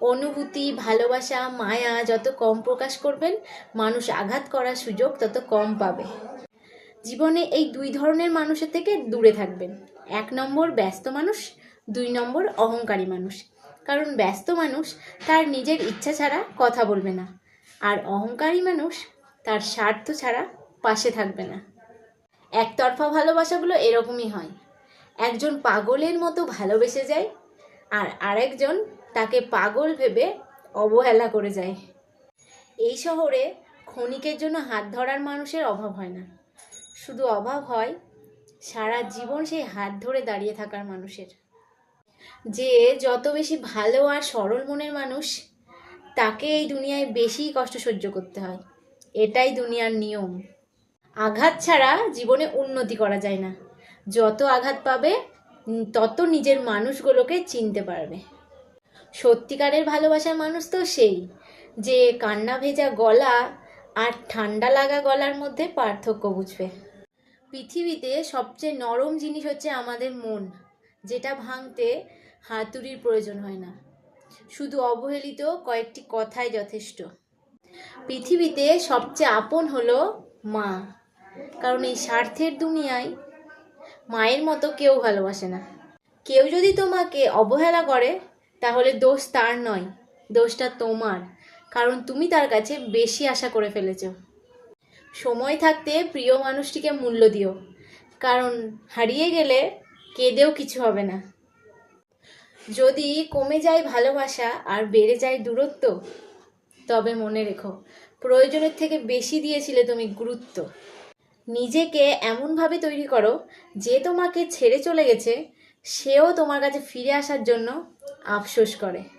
অনুভূতি, ভালোবাসা, মায়া যত কম প্রকাশ করবেন, মানুষ আঘাত করার সুযোগ তত কম পাবে। জীবনে এই দুই ধরনের মানুষের থেকে দূরে থাকবেন। এক নম্বর ব্যস্ত মানুষ, দুই নম্বর অহংকারী মানুষ। কারণ ব্যস্ত মানুষ তার নিজের ইচ্ছা ছাড়া কথা বলবে না। আর অহংকারী মানুষ তার স্বার্থ ছাড়া পাশে থাকবে না। একতরফা ভালোবাসাগুলো এরকমই হয়। একজন পাগলের মতো ভালোবেসে যায়, আর আরেকজন তাকে পাগল ভেবে অবহেলা করে যায়। এই শহরে ক্ষণিকের জন্য হাত ধরার মানুষের অভাব হয় না। শুধু অভাব হয় সারা জীবন সেই হাত ধরে দাঁড়িয়ে থাকার মানুষের। যে যত বেশি ভালো আর সরল মনের মানুষ, তাকে এই দুনিয়ায় বেশি কষ্ট সহ্য করতে হয়। এটাই দুনিয়ার নিয়ম। আঘাত ছাড়া জীবনে উন্নতি করা যায় না। যত আঘাত পাবে, তত নিজের মানুষগুলোকে চিনতে পারবে। সত্যিকারের ভালোবাসার মানুষ তো সেই, যে কান্না ভেজা গলা আর ঠান্ডা লাগা গলার মধ্যে পার্থক্য বুঝবে। পৃথিবীতে সবচেয়ে নরম জিনিস হচ্ছে আমাদের মন, যেটা ভাঙতে হাতুড়ির প্রয়োজন হয় না। শুধু অবহেলিত কয়েকটি কথাই যথেষ্ট। পৃথিবীতে সবচেয়ে আপন হলো মা, কারণ এই স্বার্থের দুনিয়ায় মায়ের মতো কেউ ভালোবাসে না। কেউ যদি তোমাকে অবহেলা করে তাহলে দোষ তার নয়, দোষটা তোমার। কারণ তুমি তার কাছে বেশি আশা করে ফেলেছ। সময় থাকতে প্রিয় মানুষটিকে মূল্য দিও। কারণ হারিয়ে গেলে কেঁদেও কিছু হবে না। যদি কমে যায় ভালোবাসা আর বেড়ে যায় দূরত্ব, তবে মনে রেখো, প্রয়োজনের থেকে বেশি দিয়েছিলে তুমি গুরুত্ব। নিজেকে এমনভাবে তৈরি করো যে তোমাকে ছেড়ে চলে গেছে, সেও তোমার কাছে ফিরে আসার জন্য আফসোস করে।